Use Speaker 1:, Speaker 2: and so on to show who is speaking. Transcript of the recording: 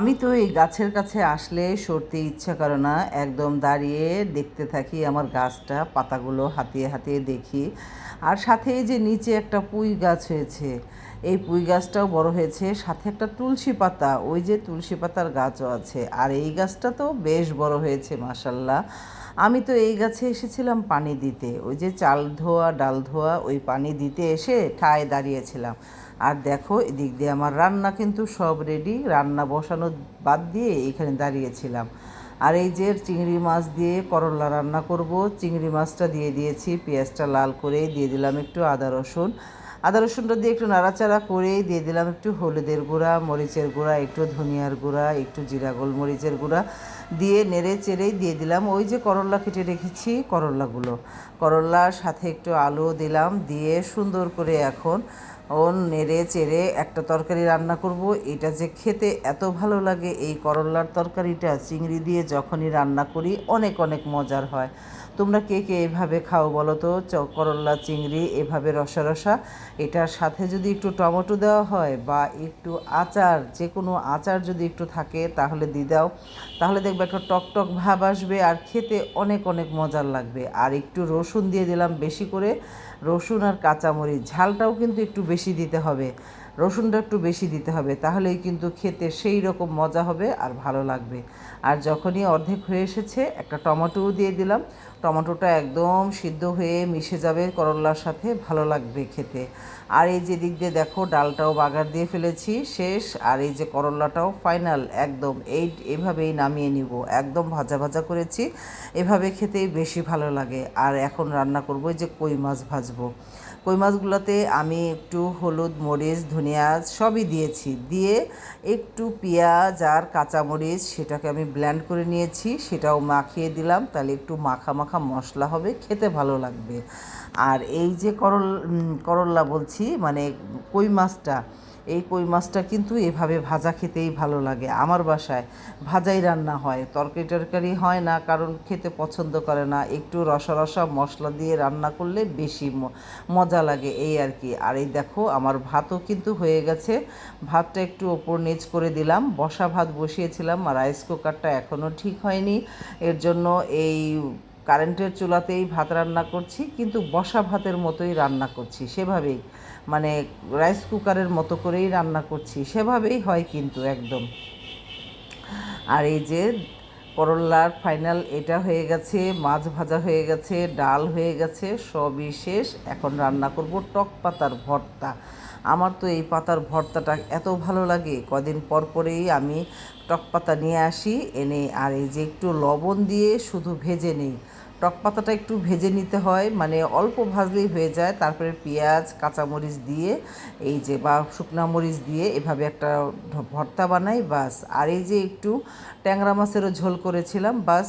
Speaker 1: আমি তো এই গাছের কাছে আসলে সরতে ইচ্ছা করে না, একদম দাঁড়িয়ে দেখতে থাকি আমার গাছটা, পাতাগুলো হাতিয়ে হাতিয়ে দেখি। আর সাথে যে নিচে একটা পুঁই গাছ হয়েছে এই পুঁই গাছটাও বড় হয়েছে। সাথে একটা তুলসী পাতা, ওই যে তুলসী পাতার গাছও আছে। আর এই গাছটা তো বেশ বড় হয়েছে মাসাল্লাহ আমি তো এই গাছে এসেছিলাম পানি দিতে। ওই যে চাল ধোয়া, ডাল ধোয়া, ওই পানি দিতে এসে ঠায় দাঁড়িয়েছিলাম। আর দেখো, এদিক দিয়ে আমার রান্না কিন্তু সব রেডি রান্না বসানো বাদ দিয়ে এখানে দাঁড়িয়েছিলাম। আর এই যে চিংড়ি মাছ দিয়ে করলা রান্না করব। চিংড়ি মাছটা দিয়ে দিয়েছি, পেঁয়াজটা লাল করে। দিয়ে দিলাম একটু আদা, রসুন। আদা রসুনটা দিয়ে একটু নাড়াচাড়া করে দিয়ে দিলাম একটু হলুদের গুঁড়া, মরিচের গুঁড়া, একটু ধনিয়ার গুঁড়া, একটু জিরা গোলমরিচের গুঁড়া দিয়ে নেড়ে চেড়েই দিয়ে দিলাম। ওই যে করল্লা কেটে রেখেছি করল্লাগুলো করল্লার সাথে একটু আলু দিলাম, দিয়ে সুন্দর করে এখন ও নেড়ে চেড়ে একটা তরকারি রান্না করব। এটা যে খেতে এত ভালো লাগে, এই করলার তরকারিটা চিংড়ি দিয়ে যখনই রান্না করি অনেক অনেক মজার হয়। তোমরা কে কে এভাবে খাও বলো তো? করল্লা চিংড়ি, এভাবে রসা রসা এটার সাথে যদি একটু টমেটো দেওয়া হয় বা একটু আচার যে কোনো আচার যদি একটু থাকে তাহলে দিয়ে দাও। তাহলে দেখবে একটা টক টক ভাব আসবে আর খেতে অনেক অনেক মজার লাগবে। আর একটু রসুন দিয়ে দিলাম বেশি করে। রসুন আর কাঁচামরিচ, ঝালটাও কিন্তু একটু বেশি দিতে হবে। রসুনটা একটু বেশি দিতে হবে, তাহলেই কিন্তু খেতে সেই রকম মজা হবে আর ভালো লাগবে। আর যখনই অর্ধেক হয়ে এসেছে, একটা টমেটোও দিয়ে দিলাম। টমেটোটা একদম সিদ্ধ হয়ে মিশে যাবে করলার সাথে, ভালো লাগবে খেতে। আর এই যে দিক দিয়ে দেখো, ডালটাও বাগার দিয়ে ফেলেছি, শেষ। আর এই যে করলাটাও ফাইনাল, একদম এই, এভাবেই নামিয়ে নিব। একদম ভাজা ভাজা করেছি, এভাবে খেতেই বেশি ভালো লাগে। আর এখন রান্না করব যে কই মাছ ভাজবো। কই মাছগুলোতে আমি একটু হলুদ, মরিচ ধনিয়া সবই দিয়েছি। দিয়ে একটু পেঁয়াজ আর কাঁচামরিচ, সেটাকে আমি ব্ল্যান্ড করে নিয়েছি, সেটাও মাখিয়ে দিলাম। তাহলে একটু মাখা মাখা মশলা হবে, খেতে ভালো লাগবে। আর এই যে করল করল্লা বলছি মানে কই মাছটা? এই কই মাছটা কিন্তু এভাবে ভাজা খেতেই ভালো লাগে। আমার বাসায় ভাজাই রান্না হয়। তরকারি টরকারি হয় না, কারণ খেতে পছন্দ করে না। একটু রসা রসা মশলা দিয়ে রান্না করলে বেশি মজা লাগে এই আর কি। আর এই দেখো, আমার ভাতও কিন্তু হয়ে গেছে। ভাতটা একটু ওপর নিচ করে দিলাম। বসা ভাত বসিয়েছিলাম আর রাইস কুকারটা এখনও ঠিক হয়নি। এর জন্য এই কারেন্টের চুলাতেই ভাত রান্না করছি, কিন্তু বসা ভাতের মতোই রান্না করছি। সেভাবেই মানে রাইস কুকারের মতো করেই রান্না করছি। সেভাবেই হয় কিন্তু একদম। আর এই যে করল্লার ফাইনাল, এটা হয়ে গেছে, মাছ ভাজা হয়ে গেছে, ডাল হয়ে গেছে, সবই শেষ। এখন রান্না করব টক পাতার ভর্তা। আমার তো এই পাতার ভর্তাটা এত ভালো লাগে। কদিন পর পরেই আমি টক পাতা নিয়ে আসি, এনে আর এই যে একটু লবণ দিয়ে শুধু ভেজে নিই। টক পাতাটা একটু ভেজে নিতে হয় মানে অল্প ভাজলেই হয়ে যায়। তারপরে পেঁয়াজ, কাঁচামরিচ দিয়ে, এই যে, বা শুকনা মরিচ দিয়ে এভাবে একটা ভর্তা বানাই, বাস। আর এই যে একটু ট্যাংরা মাছেরও ঝোল করেছিলাম, বাস